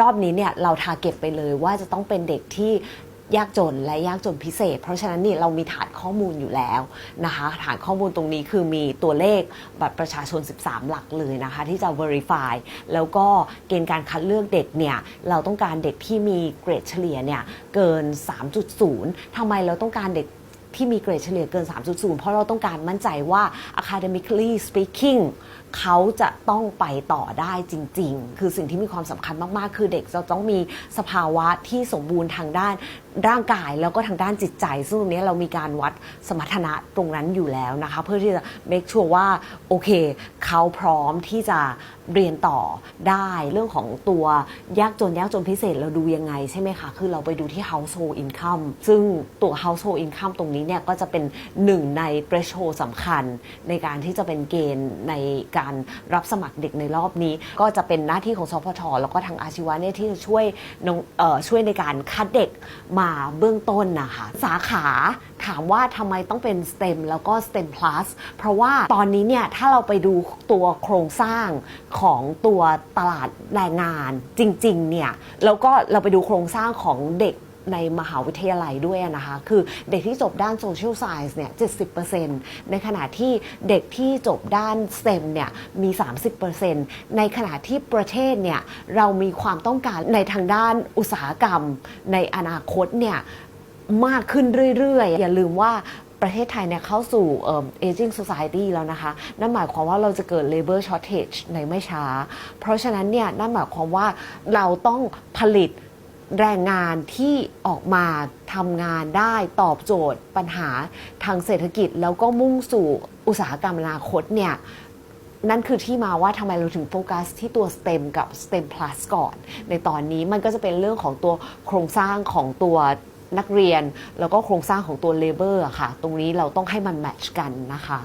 รอบนี้เนี่ยเราทาเก็ตไปเลยว่าจะต้องเป็นเด็กที่ยากจนและยากจนพิเศษ เพราะฉะนั้นนี่เรามีฐานข้อมูลอยู่แล้วนะคะ ฐานข้อมูลตรงนี้คือมีตัวเลขบัตรประชาชน 13 หลักเลยนะคะ ที่จะ verify แล้วก็เกณฑ์การคัดเลือกเด็กเนี่ย เราต้องการเด็กที่มีเกรดเฉลี่ยเนี่ย เกิน 3.0ทำไมเราต้องการเด็ก ที่มีเกรดเฉลี่ยเกิน 3.0 เพราะเราต้องการมั่นใจว่า academically speaking เขาจะต้องไปต่อได้จริง ๆ คือสิ่งที่มีความสำคัญมาก ๆ คือเด็กจะต้องมีสภาวะที่สมบูรณ์ทางด้านร่างกายแล้วก็ทางด้านจิตใจ ซึ่งตรงนี้เรามีการวัดสมรรถนะตรงนั้นอยู่แล้วนะคะ เพื่อที่จะ make sure ว่า โอเค เขาพร้อมที่จะเรียนต่อได้เรื่องของตัวยากจนยากจนพิเศษเราดูยังไงใช่ไหมคะ คือเราไปดูที่ household income ซึ่งตัว household income ตรงนี้เนี่ยก็จะเป็นหนึ่งใน threshold สำคัญ ในการที่จะเป็นเกณฑ์ในการรับสมัครเด็กในรอบนี้ ก็จะเป็นหน้าที่ของสพทแล้วก็ทางอาชีวะเนี่ยที่จะช่วยช่วยในการคัดเด็กมาเบื้องต้นนะคะสาขาถามว่าทำไมต้องเป็น STEM แล้วก็ STEM plus เพราะว่าตอนนี้เนี่ยถ้าเราไปดูตัวโครงสร้างของตัวตลาดแรงงานจริงๆเนี่ยแล้วก็เราไปดูโครงสร้างของเด็ก ในมหาวิทยาลัยด้วยนะคะ คือเด็กที่จบด้าน Social Science เนี่ย 70%ในขณะที่เด็กที่จบด้าน STEM เนี่ยมี 30%ในขณะที่ประเทศเนี่ยเรามีความต้องการในทางด้านอุตสาหกรรม ในอนาคตเนี่ยมากขึ้นเรื่อย ๆ อย่าลืมว่าประเทศไทยเนี่ยเข้าสู่เอ่อ aging society แล้วนะคะ นั่นหมายความว่าเราจะเกิด labor shortage ในไม่ช้า เพราะฉะนั้นเนี่ยนั่นหมายความว่าเราต้องผลิต แรงงานที่ออกมาทำงานได้ตอบโจทย์ปัญหาทางเศรษฐกิจ แล้วก็มุ่งสู่อุตสาหกรรมอนาคตเนี่ยนั่นคือที่มาว่าทำไมเราถึงโฟกัสที่ตัว STEM กับ STEM Plus ก่อน ในตอนนี้มันก็จะเป็นเรื่องของตัวโครงสร้างของตัวนักเรียน แล้วก็โครงสร้างของตัว Labor อะค่ะ ตรงนี้เราต้องให้มันแมทช์กันนะคะ